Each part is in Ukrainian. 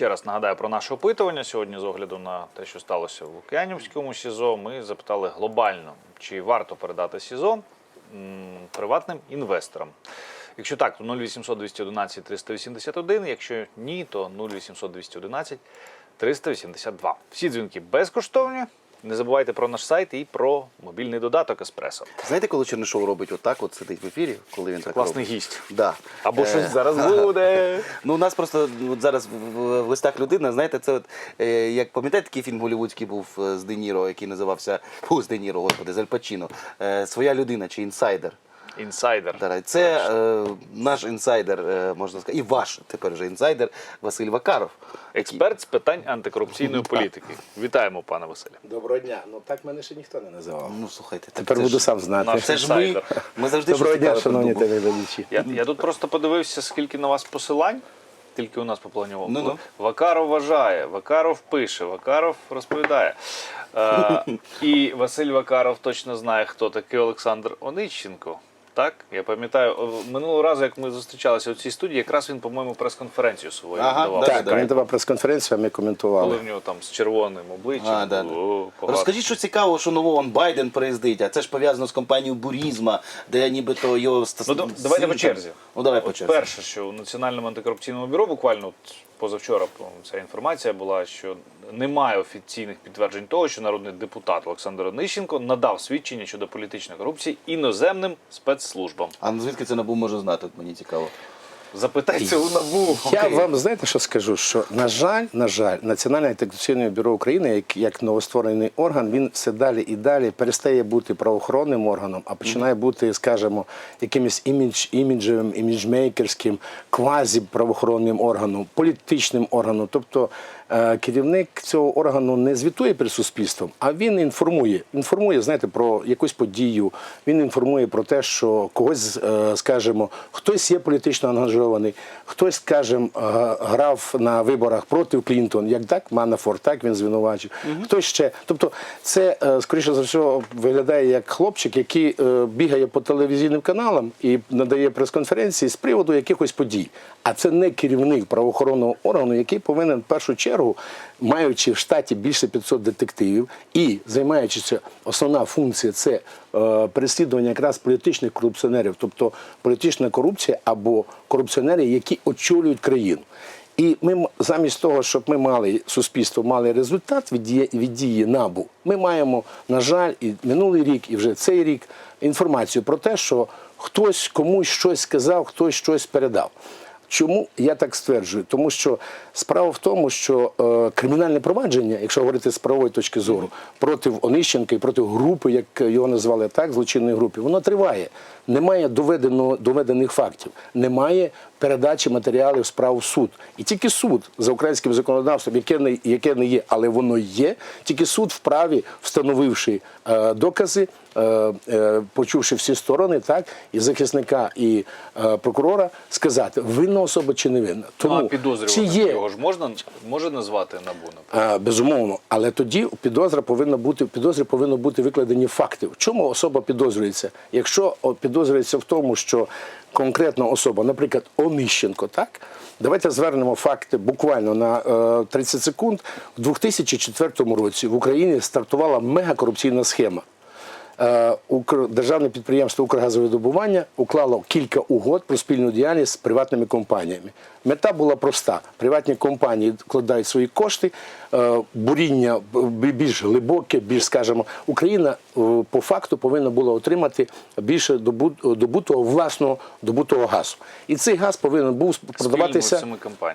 Ще раз нагадаю про наше опитування. Сьогодні, з огляду на те, що сталося в Лук'янівському СІЗО, ми запитали глобально, чи варто передати СІЗО приватним інвесторам. Якщо так, то 0800 211 381, якщо ні, то 0800 211 382. Всі дзвінки безкоштовні. Не забувайте про наш сайт і про мобільний додаток Еспресо. Знаєте, коли Чернишов робить отак, от сидить в ефірі, коли він так Класний робить? гість. Да. Або Е, щось зараз буде. Ну, у нас просто от зараз в, листах людина, знаєте, це от, е, як пам'ятаєте, такий фільм голівудський був е, з Де Ніро, який називався Фу, з Де Ніро, господи, з Аль Пачіно. Е, Своя людина чи інсайдер. Інсайдер. Да, Це е, наш інсайдер, е, можна сказати, і ваш тепер вже інсайдер Василь Вакаров. який- Експерт з питань антикорупційної політики. Вітаємо, пане Василе. Доброго дня. Ну так мене ще ніхто не називав. Ну, слухайте, так Тепер це буду ж- сам знати. наш Це ж ми, інсайдер. ми завжди Доброго щось дня, цікаве шановні придумуємо. телеглядачі. Я, я тут просто подивився, скільки на вас посилань. Тільки у нас по плані Ну-ну. Вакаров вважає, Вакаров пише, Вакаров розповідає. Е, і Василь Вакаров точно знає, хто такий Олександр Онищенко. Так, я пам'ятаю, минулого разу, як ми зустрічалися у цій студії, якраз він, по-моєму, прес-конференцію свою Ага, давав. да, Так, Скайп. він давав прес-конференцію, а ми коментували. коли в нього там з червоним обличчям. А, да, да. О, погано. Розкажіть, що цікаво, що нового Байден приїздить, а це ж пов'язано з компанією Бурізма, де нібито його Ну, да- давайте по черзі. Ну давай по черзі. Перше, що у Національному антикорупційному бюро буквально позавчора ця інформація була, що немає офіційних підтверджень того, що народний депутат Олександр Онищенко надав свідчення щодо політичної корупції іноземним спецслужбам. А звідки це набув може знати? Мені цікаво. Запитайте у НАБУ. Я Окей. вам знаєте, що скажу? Що на жаль, на жаль, Національне антикорупційне бюро України, як, як новостворений орган, він все далі і далі перестає бути правоохоронним органом, а починає бути, скажімо, якимось імідж, іміджевим, іміджмейкерським, квазі правоохоронним органом, політичним органом. Тобто керівник цього органу не звітує перед суспільством, а він інформує. Інформує, знаєте, про якусь подію. Він інформує про те, що когось, е, скажімо, хтось є політично ангажований, хтось, скажімо, е, грав на виборах проти Клінтон, як так, Манафорт, так він звинувачив. Хтось ще. Тобто, це е, скоріше за все виглядає як хлопчик, який е, бігає по телевізійним каналам і надає прес-конференції з приводу якихось подій. А це не керівник правоохоронного органу, який повинен в першу чергу, маючи в штаті більше 500 детективів і займаючися основна функція це е, переслідування якраз політичних корупціонерів, тобто політична корупція або корупціонери, які очолюють країну. І ми замість того, щоб ми мали суспільство, мали результат від дії, від дії набу, ми маємо, на жаль, і минулий рік, і вже цей рік інформацію про те, що хтось комусь щось сказав, хтось щось передав. Чому я так стверджую? Тому що справа в тому, що е, кримінальне провадження, якщо говорити з правової точки зору, проти Онищенка і проти групи, як його назвали так, злочинної групи, воно триває. Немає доведено, доведених фактів, немає передачі матеріалів справ в суд. І тільки суд за українським законодавством, яке не, яке не є, але воно є, тільки суд вправі, встановивши е, докази, е, е, почувши всі сторони, так, і захисника, і е, прокурора, сказати, винна особа чи не винна. Ну, а чи підозрюваного є його ж можна може назвати НАБУ, а, безумовно, але тоді у підозра повинна бути в підозрі повинно бути викладені факти. В чому особа підозрюється? Якщо підозрюється в тому, що конкретна особа, наприклад, Онищенко, так давайте звернемо факти буквально на е, 30 секунд. У 2004 році в Україні стартувала мегакорупційна схема. Е, Державне підприємство Укргазовидобування уклало кілька угод про спільну діяльність з приватними компаніями. Мета була проста: приватні компанії вкладають свої кошти, е, буріння більш глибоке, більш скажімо, Україна е, по факту повинна була отримати більше добу- добутого власного добутого газу. І цей газ повинен був продаватися.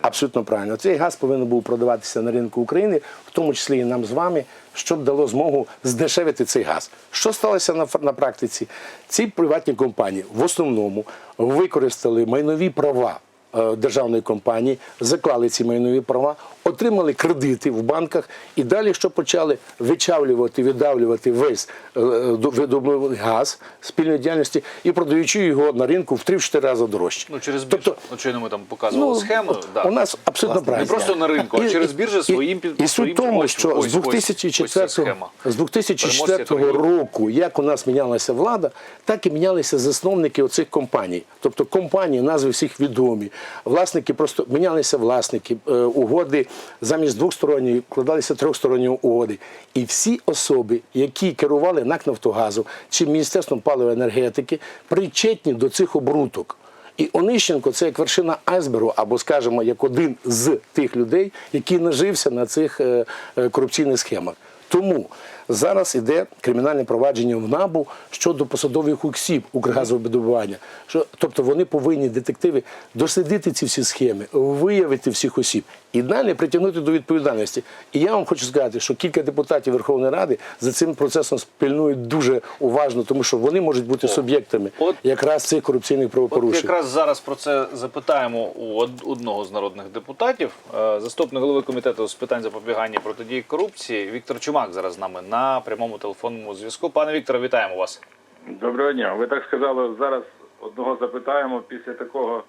Абсолютно правильно. Цей газ повинен був продаватися на ринку України, в тому числі і нам з вами, щоб дало змогу здешевити цей газ. Що сталося на, на практиці? Ці приватні компанії в основному використали майнові права. е, Державної компанії заклали ці майнові права, отримали кредити в банках і далі що почали вичавлювати, видавлювати весь е, е, до- видобуваний газ спільної діяльності і продаючи його на ринку в 3-4 рази дорожче. Ну, через Тобто, біржу. От щойно ми там показували схему. от да. У нас абсолютно правильно. Не просто на ринку, а І- через біржі і- своїм під- І суть в тому, ось- що ось- з ось- 2004, ось схема. з 2004 Переможці торгів. року, як у нас мінялася влада, так і мінялися засновники оцих компаній. Тобто компанії, назви всіх відомі. Власники просто мінялися власники, е, угоди замість двохсторонньої вкладалися трьохсторонні угоди. І всі особи, які керували НАК Нафтогазу чи Міністерством паливої енергетики, причетні до цих обруток. І Онищенко це як вершина айсбергу, або, скажімо, як один з тих людей, який нажився на цих е, е, корупційних схемах. Тому зараз іде кримінальне провадження в НАБУ щодо посадових осіб Укргазовидобування. Що, тобто вони повинні детективи дослідити ці всі схеми, виявити всіх осіб і далі притягнути до відповідальності. І я вам хочу сказати, що кілька депутатів Верховної Ради за цим процесом спільнують дуже уважно, тому що вони можуть бути суб'єктами От- якраз цих корупційних От правопорушень. якраз зараз про це запитаємо у одного з народних депутатів. Е, Заступник голови комітету з питань запобігання протидії корупції Віктор Чумак зараз з нами на прямому телефонному зв'язку. Пане Вікторе, вітаємо вас. Доброго дня. Ви так сказали, зараз одного запитаємо після такого.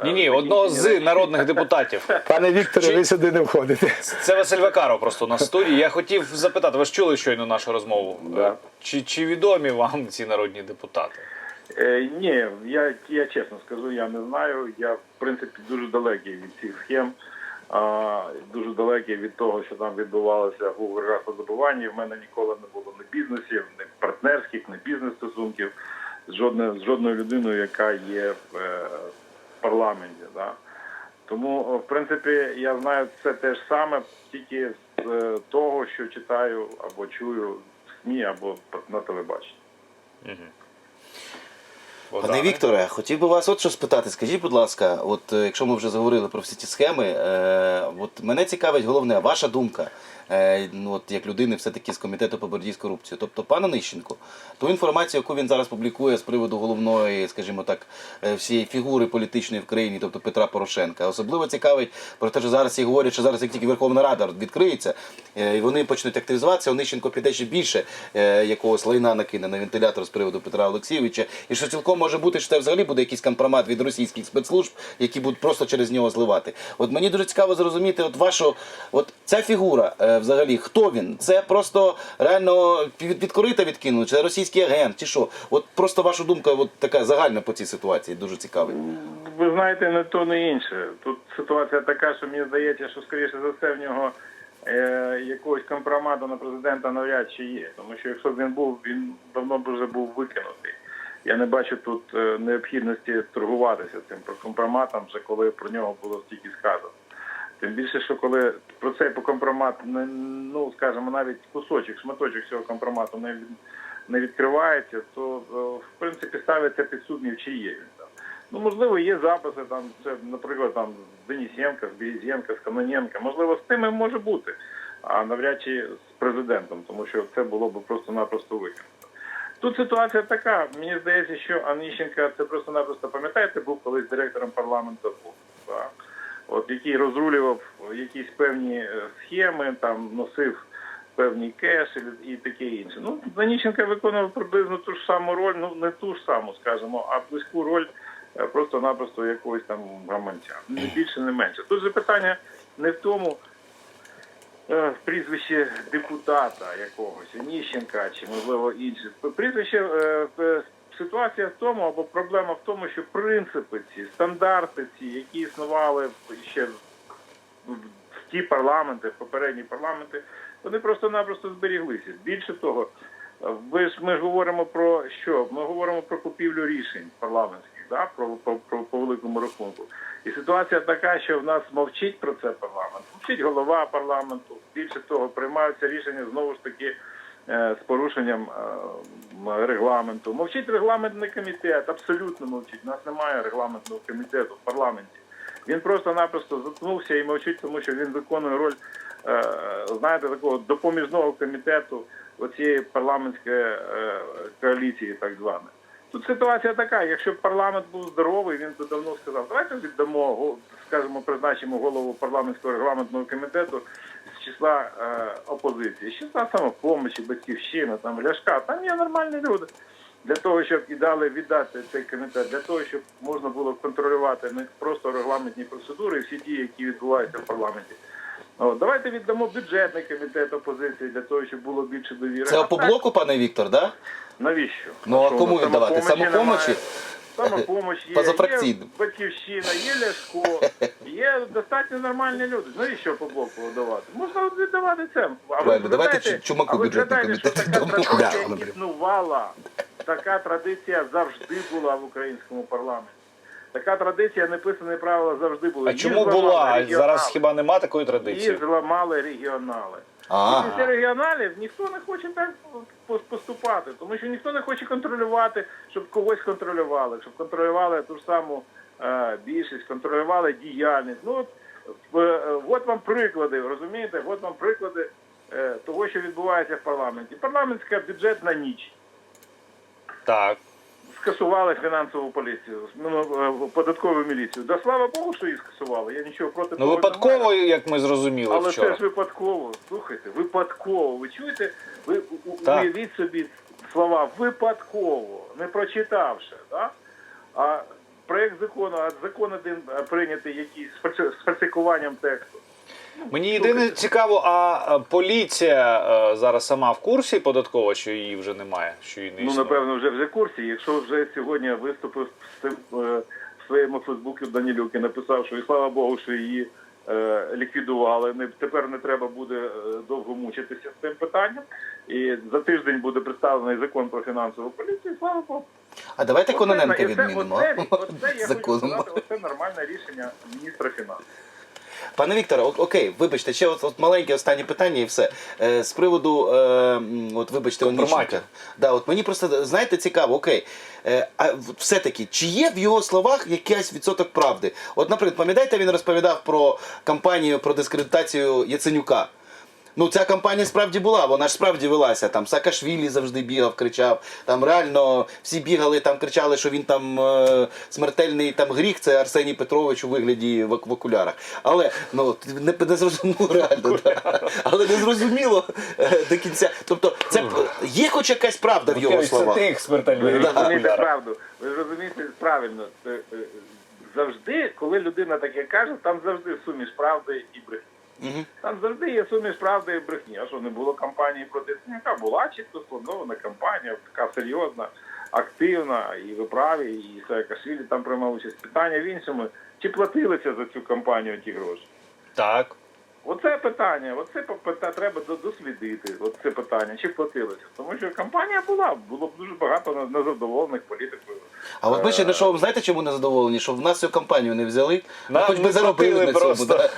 е, Ні, ні, одного з народних депутатів. Пане Вікторе, Чи- ви сюди не входите. Це Василь Вакаров просто на студії. Я хотів запитати, ви ж чули щойно нашу розмову? Да. Е, Чи, чи відомі вам ці народні депутати? Е, ні, я, я чесно скажу, я не знаю. Я в принципі дуже далекий від цих схем, дуже далекий від того, що там відбувалося в Укргазвидобуванні. В мене ніколи не було ні бізнесів, ні партнерських, ні бізнес-стосунків з жодною, з жодною людиною, яка є в е, парламенті. Да? Тому, в принципі, я знаю це те ж саме, тільки з е, того, що читаю або чую в СМІ, або на телебаченні. Пане Богдане? Вікторе, хотів би вас от що спитати. Скажіть, будь ласка, от е, якщо ми вже заговорили про всі ці схеми, е, от мене цікавить головне, ваша думка, ну от як людини, все-таки з комітету по боротьбі з корупцією. Тобто, пан Онищенко, ту інформацію, яку він зараз публікує з приводу головної, скажімо так, е, всієї фігури політичної в країні, тобто Петра Порошенка, особливо цікавить про те, що зараз всі говорять, що зараз як тільки Верховна Рада відкриється, е, і вони почнуть активізуватися, Онищенко піде ще більше е, якогось лайна накине на вентилятор з приводу Петра Олексійовича, і що цілком може бути, що це взагалі буде якийсь компромат від російських спецслужб, які будуть просто через нього зливати. От мені дуже цікаво зрозуміти, от вашу, от ця фігура е, взагалі, хто він? Це просто реально під, під корита відкинули, чи російський агент, чи що? От просто ваша думка, от така загальна по цій ситуації, дуже цікавить. Ви знаєте, не то, не інше. Тут ситуація така, що мені здається, що скоріше за все в нього е, якогось компромату на президента навряд чи є. Тому що якщо б він був, він давно б вже був викинутий. Я не бачу тут е, необхідності торгуватися цим компроматом, вже коли про нього було стільки сказано. Тим більше, що коли про цей компромат, ну скажімо, навіть кусочок, шматочок цього компромату не, не відкривається, то е, в принципі ставиться під сумнів, чи є він там. Ну, можливо, є записи там, це, наприклад, там з Денисенка, з Березенка, з Каноненка. Можливо, з тими може бути, а навряд чи з президентом, тому що це було б просто-напросто викинуто. Тут ситуація така. Мені здається, що Аніщенка це просто-напросто пам'ятаєте, був колись директором парламенту, так? От який розрулював якісь певні е, схеми, там носив певні кеш і, таке інше. Ну, Даніщенка виконував приблизно ту ж саму роль, ну не ту ж саму, скажімо, а близьку роль е, просто-напросто якогось там гаманця. Не більше, не менше. Тут же питання не в тому, е, прізвище депутата якогось, Ніщенка чи можливо інших. Прізвище ситуація в тому, або проблема в тому, що принципи ці, стандарти ці, які існували ще в в ті парламенти, в попередні парламенти, вони просто-напросто зберіглися. Більше того, ви ж ми ж говоримо про що? Ми говоримо про купівлю рішень парламентських, да? про, про, про по великому рахунку. І ситуація така, що в нас мовчить про це парламент, мовчить голова парламенту. Більше того, приймаються рішення знову ж таки з порушенням е, регламенту. Мовчить регламентний комітет, абсолютно мовчить. У нас немає регламентного комітету в парламенті. Він просто-напросто заткнувся і мовчить, тому що він виконує роль, е, знаєте, такого допоміжного комітету оцієї парламентської е, коаліції, так званої. Тут ситуація така: якщо б парламент був здоровий, він би давно сказав, давайте віддамо скажімо, призначимо голову парламентського регламентного комітету числа е, опозиції, з числа самопомочі, батьківщина, там Ляшка, там є нормальні люди для того, щоб і дали віддати цей комітет, для того, щоб можна було контролювати не просто регламентні процедури і всі дії, які відбуваються в парламенті. От, давайте віддамо бюджетний комітет опозиції для того, щоб було більше довіри. Це по блоку, пане Віктор, да? Навіщо? Ну а кому ну, віддавати? Самопомочі? немає? Самопомощь є, є батьківщина, є Ляшко, є достатньо нормальні люди. Ну і що по блоку давати? Можна віддавати це. А ви Правильно, давайте Чумаку а ви бюджетний що комітет така віддамо. традиція Да, наприклад. існувала. Така традиція завжди була в українському парламенті. Така традиція, неписані правила завжди були. А Їх чому зламали була? А регіонали. зараз хіба нема такої традиції? зламали регіонали. А, І після регіоналів ніхто не хоче так поступати, тому що ніхто не хоче контролювати, щоб когось контролювали, щоб контролювали ту ж саму е, більшість, контролювали діяльність. Ну от, е, от вам приклади, розумієте? От вам приклади е, того, що відбувається в парламенті. Парламентська бюджетна ніч. Так. Скасували фінансову поліцію, ну, е, податкову міліцію. Да слава Богу, що її скасували. Я нічого проти Ну того не випадково, маю. як ми зрозуміли Але вчора. це ж випадково. Слухайте, випадково. Ви чуєте? Ви у- у- Так. уявіть собі слова випадково, не прочитавши. Да? А проєкт закону, а закон один а, прийнятий якийсь з фальси- з фальсифікуванням тексту. Мені єдине цікаво, а поліція е, зараз сама в курсі податкова, що її вже немає, що її не Ну, існує? напевно, вже вже в курсі. Якщо вже сьогодні виступив з цим е, в своєму Фейсбуці Данілюк і написав, що і слава Богу, що її е, ліквідували. Не тепер не треба буде е, довго мучитися з цим питанням. І за тиждень буде представлений закон про фінансову поліцію. і Слава Богу. а давайте Кононенка оце- відмінимо. Оце, оце, я Законом. хочу сказати, оце нормальне рішення міністра фінансів. Пане Вікторе, о- окей, вибачте, ще от, от маленьке останнє питання і все. Е, з приводу, е, м, от вибачте, Компроматів. Онищенка. Да, от мені просто, знаєте, цікаво, окей. Е, а в- все-таки, чи є в його словах якийсь відсоток правди? От, наприклад, пам'ятаєте, він розповідав про кампанію про дискредитацію Яценюка. Ну, ця кампанія справді була, вона ж справді велася. Там Саакашвілі завжди бігав, кричав. Там реально всі бігали, там кричали, що він там е, смертельний там гріх, це Арсеній Петрович у вигляді в, в окулярах. Але ну не, не зрозуміло реально, да. але не зрозуміло е, до кінця. Тобто, це є хоч якась правда в його Окей, Це словах. тих смертельних Ви гріхів розумієте правду. Ви розумієте правильно. Це, е, завжди, коли людина таке каже, там завжди суміш правди і брехні. Мгм. Там завжди є суміш правди і брехні. А що не було кампанії проти Яценюка? Була чітко спланована кампанія, така серйозна, активна, і в праві, і Саакашвілі там приймав участь. Питання в іншому, чи платилися за цю кампанію ті гроші? Так. Оце питання, оце пита- треба дослідити. Оце питання, чи платилися. Тому що кампанія була, було б дуже багато незадоволених політиків. А от ми ще на що, знаєте, чому не задоволені? Що в нас цю компанію не взяли, а Нам хоч би заробили на цьому. просто. Да.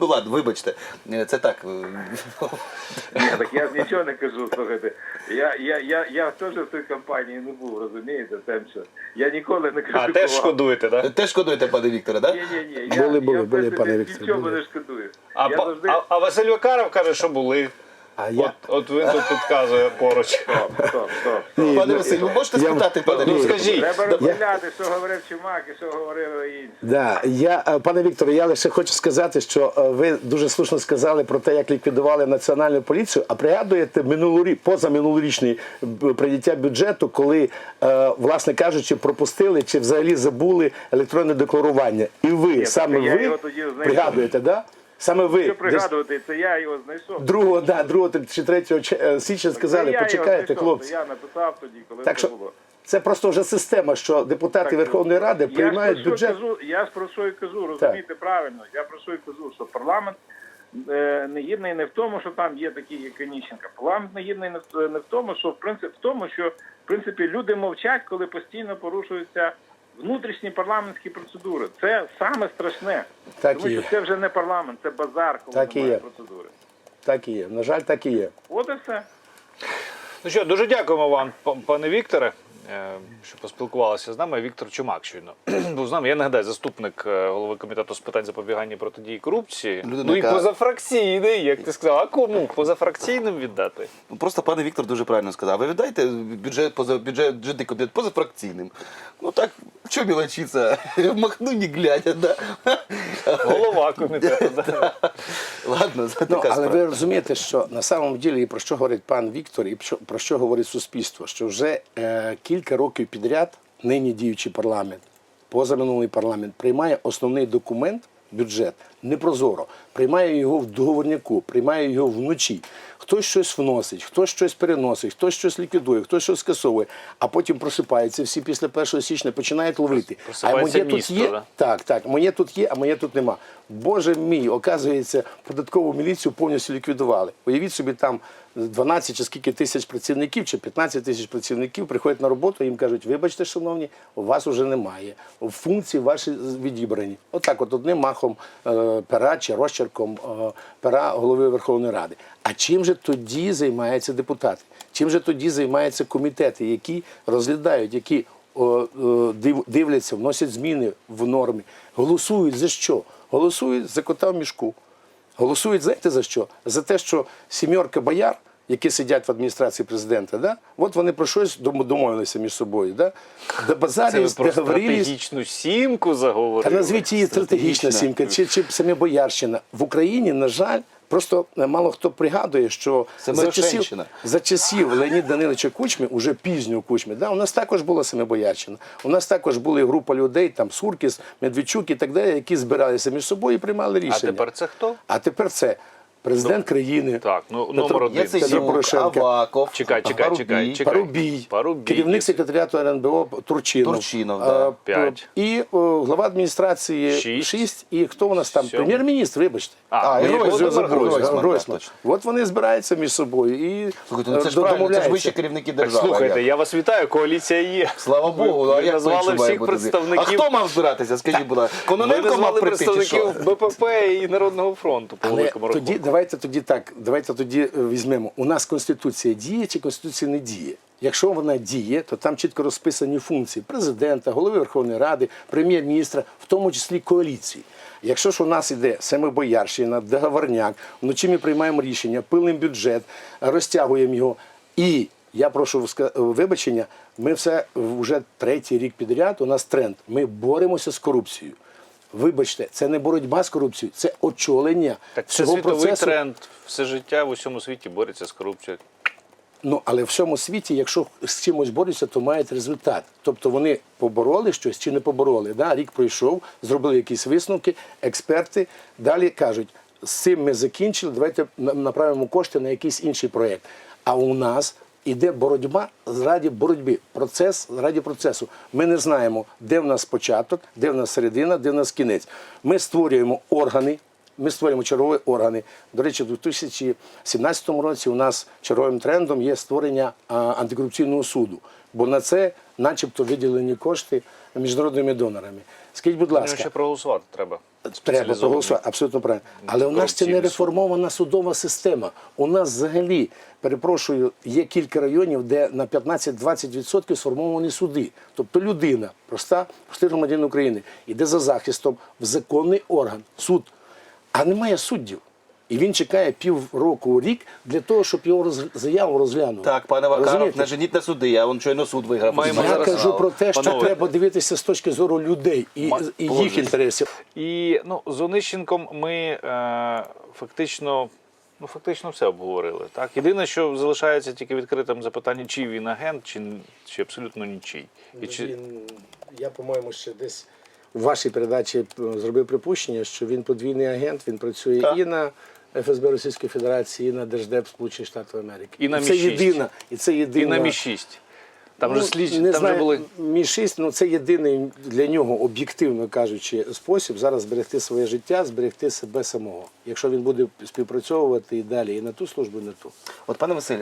Ну ладно, вибачте. Це так. Ні, так я нічого не кажу, слухайте. Я, я, я, я теж в цій кампанії не був, розумієте, тем, що я ніколи не кажу. А теж шкодуєте, так? Теж шкодуєте, пане Вікторе, так? Ні, ні, ні. Були, я, були, я, були, пане Вікторе, Нічого були. не шкодую. А, я завжди... а, а Василь Вакаров каже, що були. А я, От, от він тут підказує поруч. Стоп, стоп, стоп. стоп. Пане ну, Василь, ви можете я- спитати, пане Ну, скажіть. Треба розмовляти, що говорив Чумак і що говорили інші. Да, я, е, пане Вікторе, я лише хочу сказати, що е, ви дуже слушно сказали про те, як ліквідували національну поліцію. А пригадуєте минулорі, позаминулорічне прийняття бюджету, коли, е, власне кажучи, пропустили чи взагалі забули електронне декларування. І ви Ні, саме ви пригадуєте, да? Саме ви Що пригадувати, це я його знайшов. 2, да, 2 чи 3 січня сказали, Це я його хлопці. Я написав тоді, коли Так це було. це просто вже система, що депутати Верховної Ради Я приймають про бюджет. Кажу, я ж про що і кажу, розумієте правильно. Я про що і кажу, що парламент е, не гідний не в тому, що там є такі, як Онищенко. Парламент не гідний не в, не в тому, що в принципі в тому, що в принципі люди мовчать, коли постійно порушуються внутрішні парламентські процедури. Це саме страшне. Так тому і що є. це вже не парламент, це базар, коли Так і немає є. процедури. Так і є. На жаль, так і є. От і все. Ну що, дуже дякуємо вам, п- пане Вікторе, що поспілкувалися з нами. Віктор Чумак щойно був з нами. Я нагадаю, заступник е, голови комітету з питань запобігання і протидії корупції. Людина, ну і яка- позафракційний, як ти сказав, а кому позафракційним віддати? Ну, Просто пане Віктор дуже правильно сказав. Ви віддайте бюджет поза бюджет бюджетний комітет позафракційним. Ну так, що мілочиться? Махну не глядя, да. Голова комітету. да. Ладно, це Ну, але справа. ви розумієте, що на самом ділі і про що говорить пан Віктор, і про- про що говорить суспільство, що вже е, кілька років підряд нині діючий парламент, позаминулий парламент, приймає основний документ, бюджет, непрозоро, приймає його в договорняку, приймає його вночі. хтось щось вносить, хтось щось переносить, хтось щось ліквідує, хтось щось скасовує, а потім просипаються всі після 1 січня, починають ловити. Просипається моє тут є, да? так, так, моє тут є, а моє тут нема. Боже мій, оказується, податкову міліцію повністю ліквідували. Уявіть собі, там 12 чи скільки тисяч працівників, чи 15 тисяч працівників приходять на роботу, їм кажуть, вибачте, шановні, у вас вже немає. Функції ваші відібрані. Отак, от одним махом е, пера чи розчерком е, пера голови Верховної Ради. А чим же тоді займаються депутати? Чим же тоді займаються комітети, які розглядають, які див- дивляться, вносять зміни в нормі, голосують за що? Голосують за кота в мішку. Голосують, знаєте за що? За те, що сімерка бояр, які сидять в адміністрації президента, да? от вони про щось дом- домовилися між собою. Да? Це ви про стратегічну сімку Та заговорили. назвіть її стратегічна сімка, чи, чи саме Боярщина. В Україні, на жаль, просто е, мало хто пригадує, що за часів, Мирошенщина. за часів Леоніда Даниловича Кучми, уже пізнього Кучми, да, у нас також була саме Боярщина. У нас також була група людей, там Суркіс, Медведчук і так далі, які збиралися між собою і приймали рішення. А тепер це хто? А тепер це президент країни. Так, ну номер один. Петро Порошенко. Аваков, Чекай, чекай, Парубій. чекай, чекай. Парубій, Парубій. керівник секретаріату РНБО Турчинов. Турчинов, да. Е, П'ять. І о, глава адміністрації Шість. 6. І хто у нас там? Сьомий. Прем'єр-міністр, вибачте. А, Ми і Гройсман. Гройсман, Гройсман. точно. От вони збираються між собою і Слухайте, ну це е, ж правильно, це ж вищі керівники Так, держави. слухайте, як? я вас вітаю, коаліція є. Слава Богу, ви, а ви як назвали по-іншому має всіх бути? представників. А хто мав збиратися? Скажіть, будь ласка. Ви Кононенко мав назвали прийти чи представників? БПП і Народного фронту по Але великому тоді рахунку. давайте тоді так. Давайте тоді е, візьмемо. У нас конституція діє чи конституція не діє. Якщо вона діє, то там чітко розписані функції президента, голови Верховної Ради, прем'єр-міністра, в тому числі коаліції. Якщо ж у нас іде семибоярщина, договорняк, вночі ми приймаємо рішення, пилимо бюджет, розтягуємо його. І я прошу ска- вибачення, ми все вже третій рік підряд. У нас тренд. Ми боремося з корупцією. Вибачте, це не боротьба з корупцією, це очолення Так це світовий процесу. тренд. Все життя в усьому світі бореться з корупцією. Ну але в всьому світі, якщо з чимось борються, то мають результат. Тобто вони побороли щось чи не побороли. Да? Рік пройшов, зробили якісь висновки, експерти далі кажуть, з цим ми закінчили, давайте направимо кошти на якийсь інший проєкт. А у нас іде боротьба заради боротьби, процес заради процесу. Ми не знаємо, де в нас початок, де в нас середина, де в нас кінець. Ми створюємо органи. Ми створюємо чергові органи. До речі, у 2017 році у нас черговим трендом є створення антикорупційного суду, бо на це, начебто, виділені кошти міжнародними донорами. Скажіть, будь ласка, ще проголосувати треба. Треба проголосувати, абсолютно правильно. Але у нас це не реформована судова система. У нас взагалі, перепрошую, є кілька районів, де на 15-20% сформовані суди. Тобто людина, проста, простий громадянин України, іде за захистом в законний орган, суд, а немає суддів. І він чекає півроку, рік для того, щоб його роз... заяву розглянули. Так, пане Вакаров, Розумієте? не женіть на суди, а он щойно суд виграв. Маємо Я зараз- кажу про те, що Панове. треба дивитися з точки зору людей і, Ма- і їх інтересів. І ну, з Онищенком ми е, фактично, ну, фактично все обговорили. Так? Єдине, що залишається тільки відкритим запитання, чи він агент, чи, чи абсолютно нічий. І чи... Він, я, по-моєму, ще десь у вашій передачі е, зробив припущення, що він подвійний агент, він працює Так. і на ФСБ Російської Федерації, і на Держдеп Сполучених Штатів Америки. І на це Мі-6. єдина, і це І на Мі-6. Там Ну, же слід, не там знаю, же були. Мі 6 ну це єдиний для нього, об'єктивно кажучи, спосіб зараз зберегти своє життя, зберегти себе самого. Якщо він буде співпрацьовувати і далі, і на ту службу, і на ту. От, пане Василь.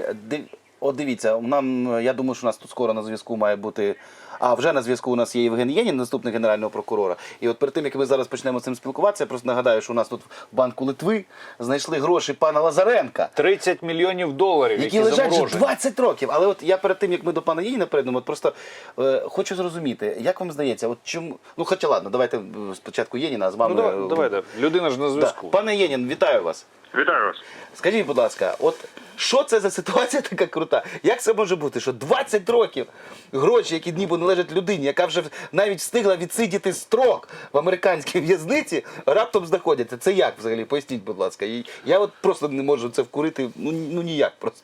От дивіться, нам, я думаю, що у нас тут скоро на зв'язку має бути. А вже на зв'язку у нас є Євген Єнін, наступник генерального прокурора. І от перед тим, як ми зараз почнемо з цим спілкуватися, я просто нагадаю, що у нас тут в банку Литви знайшли гроші пана Лазаренка. 30 мільйонів доларів, Які які, лежать вже 20 років. Але от я перед тим, як ми до пана Єніна перейдемо, от просто е, хочу зрозуміти, як вам здається, от чому. Ну, хоча ладно, давайте е, спочатку Єніна, а з Ну, вами. давай, е, давайте. Людина ж на Да. зв'язку. Пане Єнін, вітаю вас. Вітаю вас. Скажіть, будь ласка, от що це за ситуація така крута? Як це може бути, що 20 років гроші, які ніби належать людині, яка вже навіть встигла відсидіти строк в американській в'язниці, раптом знаходяться? Це як взагалі? Поясніть, будь ласка. І Я от просто не можу це вкурити, ну, ну ніяк просто.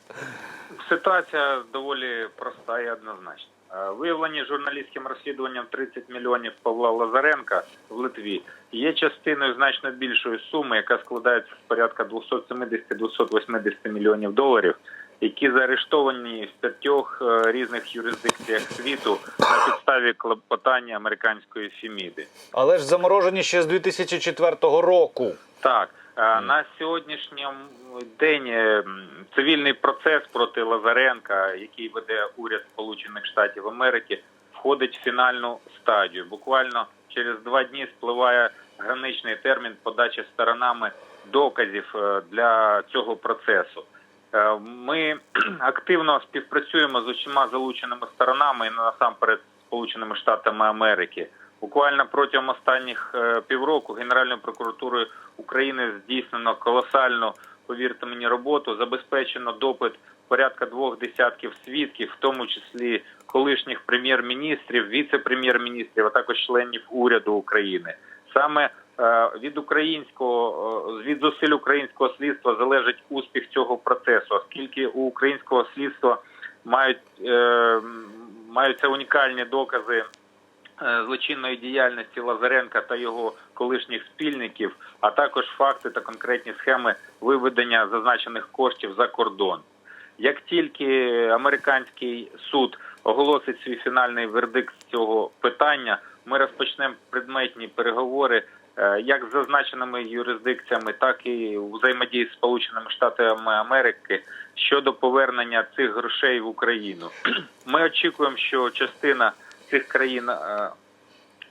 Ситуація доволі проста і однозначна. Е, Виявлені журналістським розслідуванням 30 мільйонів Павла Лазаренка в Литві є частиною значно більшої суми, яка складається з порядка 270-280 мільйонів доларів, які заарештовані в п'ятьох е, різних юрисдикціях світу на підставі клопотання американської Фіміди. Але ж заморожені ще з 2004 року. Так, на сьогоднішній день е, цивільний процес проти Лазаренка, який веде уряд Сполучених Штатів Америки, входить в фінальну стадію. Буквально через два дні спливає граничний термін подачі сторонами доказів е, для цього процесу. Е, Ми активно співпрацюємо з усіма залученими сторонами і насамперед Сполученими Штатами Америки. Буквально протягом останніх е, півроку Генеральною прокуратурою України здійснено колосальну, повірте мені, роботу. Забезпечено допит порядка двох десятків свідків, в тому числі колишніх прем'єр-міністрів, віце-прем'єр-міністрів, а також членів уряду України. Саме е, від українського е, від зусиль українського слідства залежить успіх цього процесу, оскільки у українського слідства мають е, маються унікальні докази злочинної діяльності Лазаренка та його колишніх спільників, а також факти та конкретні схеми виведення зазначених коштів за кордон. Як тільки американський суд оголосить свій фінальний вердикт з цього питання, ми розпочнемо предметні переговори е, як з зазначеними юрисдикціями, так і взаємодії з Сполученими Штатами Америки щодо повернення цих грошей в Україну. Ми очікуємо, що частина цих країн е,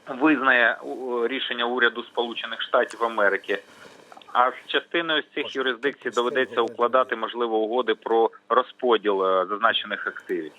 визнає рішення уряду Сполучених Штатів Америки. А з частиною з цих юрисдикцій доведеться укладати можливо угоди про розподіл е, зазначених активів.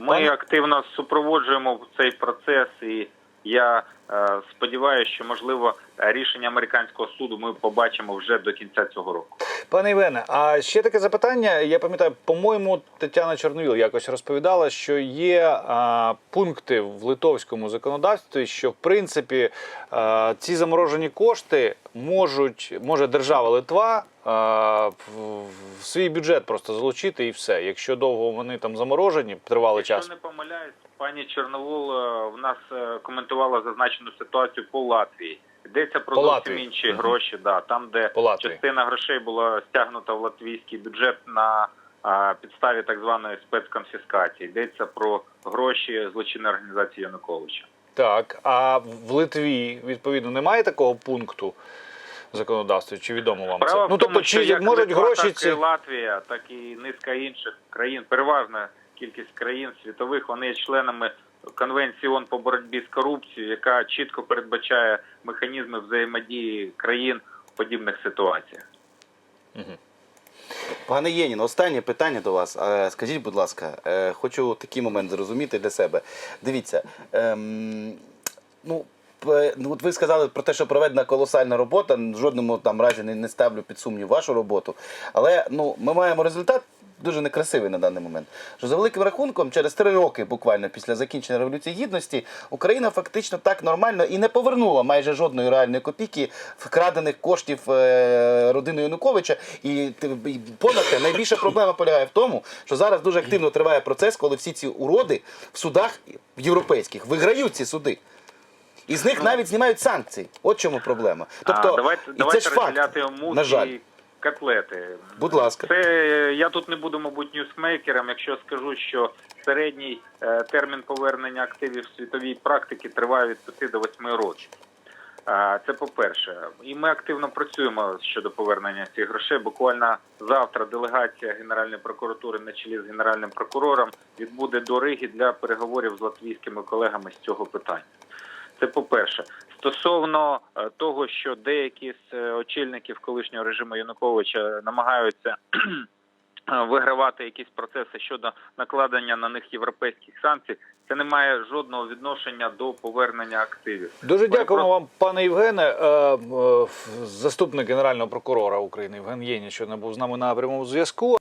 Ми активно супроводжуємо цей процес, і я е, сподіваюся, що можливо рішення американського суду ми побачимо вже до кінця цього року. Пане Євгене, а ще таке запитання. Я пам'ятаю, по-моєму, Тетяна Чорновіл якось розповідала, що є а, пункти в литовському законодавстві, що в принципі а, ці заморожені кошти можуть може держава Литва а, в, в свій бюджет просто залучити і все. Якщо довго вони там заморожені, тривалий час. Якщо не помиляюсь, пані Чорновол е, в нас е, коментувала зазначену ситуацію по Латвії. Йдеться про зовсім інші Мгм. гроші, да, там, де частина грошей була стягнута в латвійський бюджет на а, підставі так званої спецконфіскації. Йдеться про гроші злочинної організації Януковича. Так, а в Литві відповідно немає такого пункту в законодавстві? Чи відомо вам Справа це? в Ну тобто, чи як можуть гроші ці Латвія, так і низка інших країн, переважна кількість країн світових, вони є членами Конвенції ООН по боротьбі з корупцією, яка чітко передбачає механізми взаємодії країн в подібних ситуаціях. Пане Єнін, останнє питання до вас. Е, Скажіть, будь ласка, е, хочу такий момент зрозуміти для себе. Дивіться, ем, ну. Ну, от ви сказали про те, що проведена колосальна робота. В жодному там разі не, не ставлю під сумнів вашу роботу. Але ну, ми маємо результат дуже некрасивий на даний момент. Що за великим рахунком, через три роки, буквально після закінчення революції гідності, Україна фактично так нормально і не повернула майже жодної реальної копійки вкрадених коштів е, родини Януковича. І понад те, найбільша проблема полягає в тому, що зараз дуже активно триває процес, коли всі ці уроди в судах європейських виграють ці суди. І з них навіть знімають санкції. От чому проблема. Тобто, а, давайте, і давайте ж факт, на жаль. Котлети. Будь ласка. Це я тут не буду, мабуть, ньюсмейкером, якщо скажу, що середній е, термін повернення активів світовій практиці триває від 5 до 8 років. Це по-перше. І ми активно працюємо щодо повернення цих грошей. Буквально завтра делегація Генеральної прокуратури на чолі з генеральним прокурором відбуде до Риги для переговорів з латвійськими колегами з цього питання. Це по-перше. Стосовно е, того, що деякі з е, очільників колишнього режиму Януковича намагаються е, вигравати якісь процеси щодо накладення на них європейських санкцій, це не має жодного відношення до повернення активів. Дуже дякуємо вам, пане Євгене. Заступник генерального прокурора України Євген Єнін, що не був з нами на прямому зв'язку.